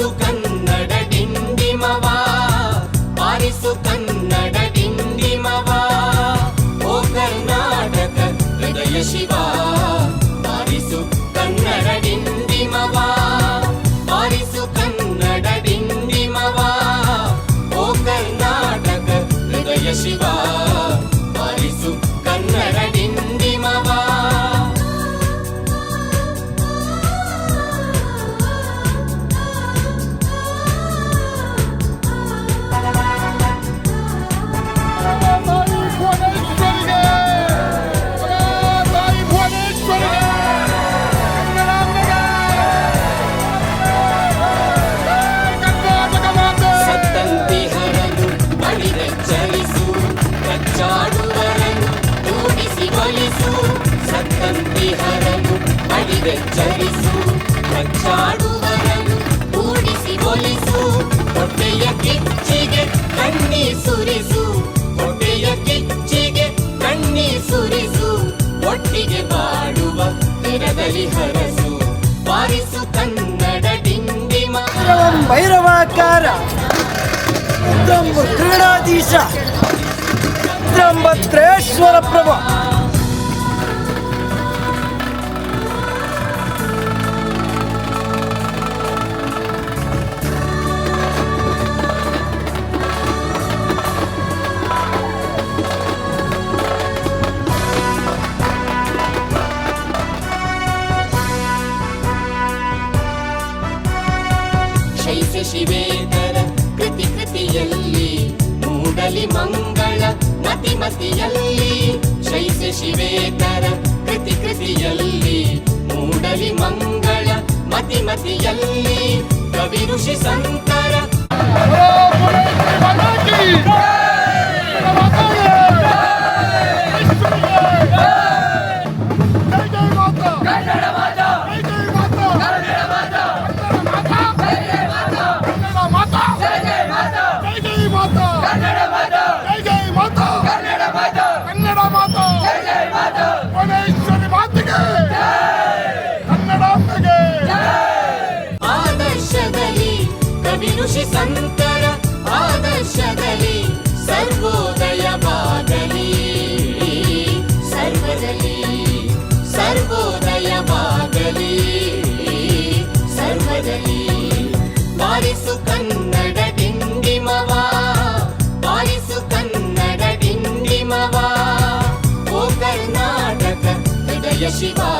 ಪಾಲಿಸು ಕನ್ನಡ ಡಿಂಡಿಮವಾ ಪಾಲಿಸು ಕನ್ನಡ ಡಿಂಡಿಮವಾ. ಓ ಕರ್ನಾಟಕ ಹೃದಯ ಶಿವಾ. ಚಲಿಸು ಕಚ್ಚಾಡುವರನು ಕೂಡಿಸಿ ಒಲಿಸು, ಹೊಟ್ಟೆಯ ಕಿಚ್ಚಿಗೆ ಕಣ್ಣಿ ಸುರಿಸು, ಹೊಟ್ಟೆಯ ಕಿಚ್ಚಿಗೆ ಕಣ್ಣಿ ಸುರಿಸು, ಒಟ್ಟಿಗೆ ಬಾಡುವ ತಿರದಲ್ಲಿ ಹರಸು, ಬಾರಿಸು ಕನ್ನಡ ರುದ್ರಂ ಭೈರವಾಕಾರ ಕ್ರೀಡಾಧೀಶ ಭದ್ರೇಶ್ವರ ಪ್ರಭು ಶೈಸ ಕೃತಿ ಕೃತಿಯಲ್ಲಿ ಮೂಡಲಿ ಮಂಗಳ ಮತಿ ಮತಿಯಲ್ಲಿ ಶೈಸ ಶಿವೇತರ ಕೃತಿ ಕೃತಿಯಲ್ಲಿ ಮೂಡಲಿ ಮಂಗಳ ಮತಿ ಮತಿಯಲ್ಲಿ ಕವಿ ಋಷಿ ಸಂತರ. ಕವಿ ಋಷಿ ಸಂತರ ಆದರ್ಶದಲ್ಲಿ ಸರ್ವೋದಯವಾಗಲಿ ಸರ್ವದಲ್ಲಿ ಸರ್ವೋದಯವಾಗಲಿ ಸರ್ವದಲ್ಲಿ, ಬಾರಿಸು ಕನ್ನಡ ಡಿಂಡಿಮವ. ಬಾರಿಸು ಕನ್ನಡ ಡಿಂಡಿಮವ. ಓ ಕರ್ನಾಟಕ, ಹೃದಯ ಶಿವ.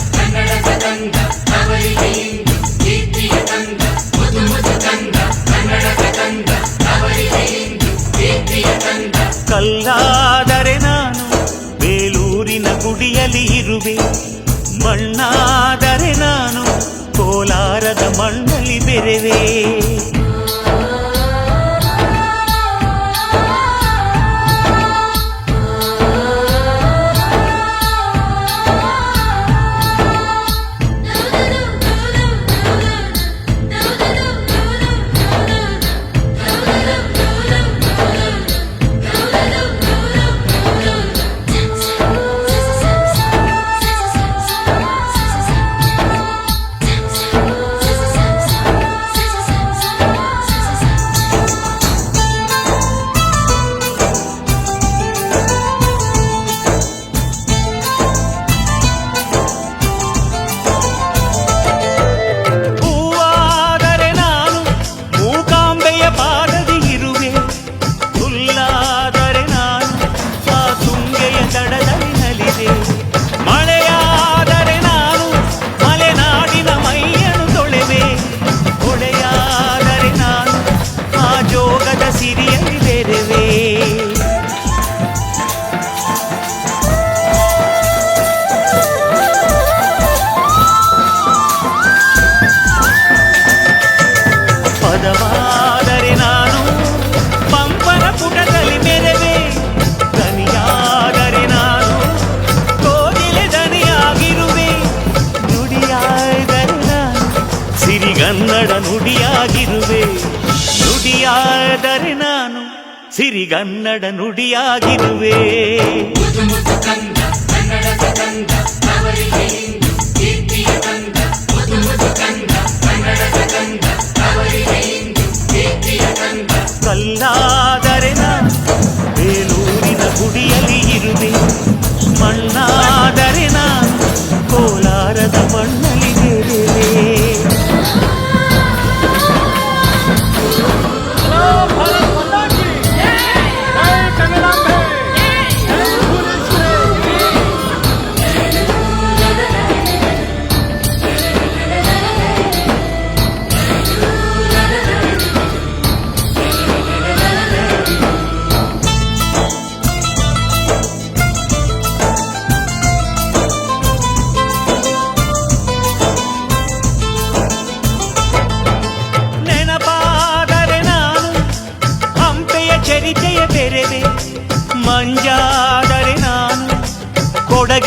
ಸಿರಿಗನ್ನಡ ನುಡಿಯಾಗಿರುವೆ.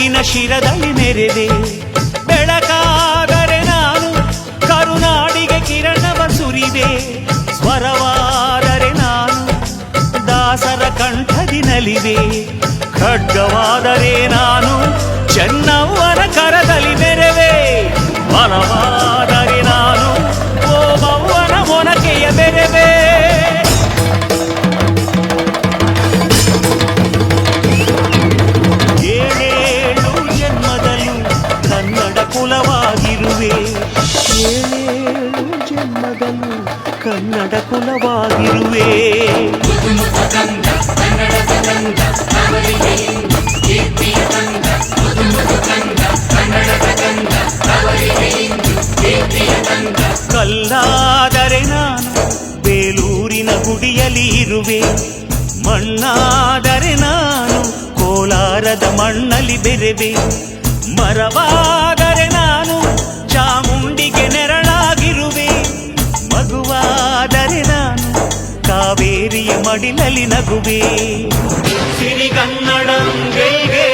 ಕೊಡಗಿನ ಶಿರದಲ್ಲಿ ಮೆರೆದೆ ಬೆಳಕಾದರೆ ನಾನು ಕರುನಾಡಿಗೆ ಕಿರಣವ ಸುರಿದೆ. ಸ್ವರವಾದರೆ ನಾನು ದಾಸರ ಕಂಠದಿ ಖಡ್ಗವಾದರೆ ನಾನು ಚೆನ್ನವ್ವನ ಕರದಲ್ಲಿ ಮೆರೆವೆ ಬಲವಾದರೆ ಇರುವೆ. ಮಣ್ಣಾದರೆ ನಾನು ಕೋಲಾರದ ಮಣ್ಣಲ್ಲಿ ಬೆರೆವೆ. ಮರವಾದರೆ ನಾನು ಚಾಮುಂಡಿಗೆ ನೆರಳಾಗಿರುವೆ. ಮಗುವಾದರೆ ನಾನು ಕಾವೇರಿಯ ಮಡಿಲಲ್ಲಿ ನಗುವೆ. ಸಿರಿಗನ್ನಡಂಗೆ